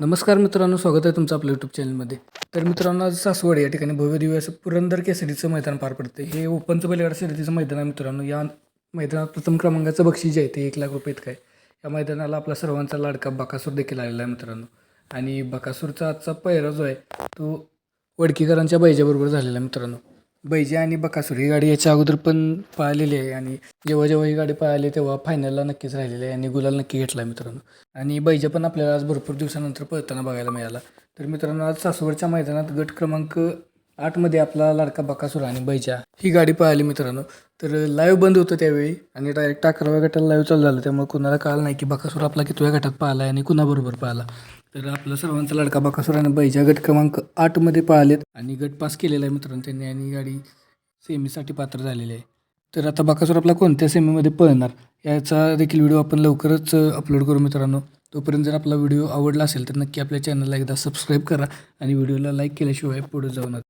नमस्कार मित्रांनो स्वागत आहे तुमचं आपल्या यूट्यूब चॅनलमध्ये तर मित्रांनो आज सासवड या ठिकाणी भव्य दिव्य असं पुरंदर केसरीचं मैदान पार पडते हे ओपनचं बैलगाडा शर्यतीचं मैदान आहे मित्रांनो. या मैदानात प्रथम क्रमांकाचं बक्षीस जे आहे ते एक लाख रुपये इतकं आहे. या मैदानाला आपला सर्वांचा लाडका बकासूर देखील आलेला आहे मित्रांनो. आणि बकासूरचा आजचा पहिरा जो आहे तो वडकीकरांच्या बैजाबरोबर झालेला आहे मित्रांनो. बैजा आणि बकासूर ही गाडी याच्या अगोदर पण पळालेली आहे. आणि जेव्हा जेव्हा ही गाडी पळाली तेव्हा फायनलला नक्कीच राहिलेली आहे आणि गुलाल नक्की घेतला मित्रांनो. आणि बैजा पण आपल्याला आज भरपूर दिवसानंतर पळताना बघायला मिळाला. तर मित्रांनो आज सासवडच्या मैदानात गट क्रमांक आठमध्ये आपला लाडका बकासूर आणि बैजा ही गाडी पळाली मित्रांनो. तर लाईव्ह बंद होतं त्यावेळी आणि डायरेक्ट अकराव्या गटाला लाईव्ह चालू झालं. त्यामुळे कुणाला कळलं नाही की बकासूर आपला कितव्या गटात पाहिला आहे आणि कुणाबरोबर पाहिला. तर आपला सर्वांचा लाडका बकासूर बैजा गट क्रमांक आठमध्ये पळालेत आणि गट पास केलेला आहे मित्रांनो त्यांनी आणि गाडी सेमीसाठी पात्र झालेली आहे. तर आता बाकासूर आपला कोणत्या सेमीमध्ये पळणार याचा देखील व्हिडिओ आपण लवकरच अपलोड करू मित्रांनो. तोपर्यंत जर आपला व्हिडिओ आवडला असेल तर नक्की आपल्या चॅनलला एकदा सबस्क्राईब करा आणि व्हिडिओला लाईक केल्याशिवाय पुढे जाऊ नका.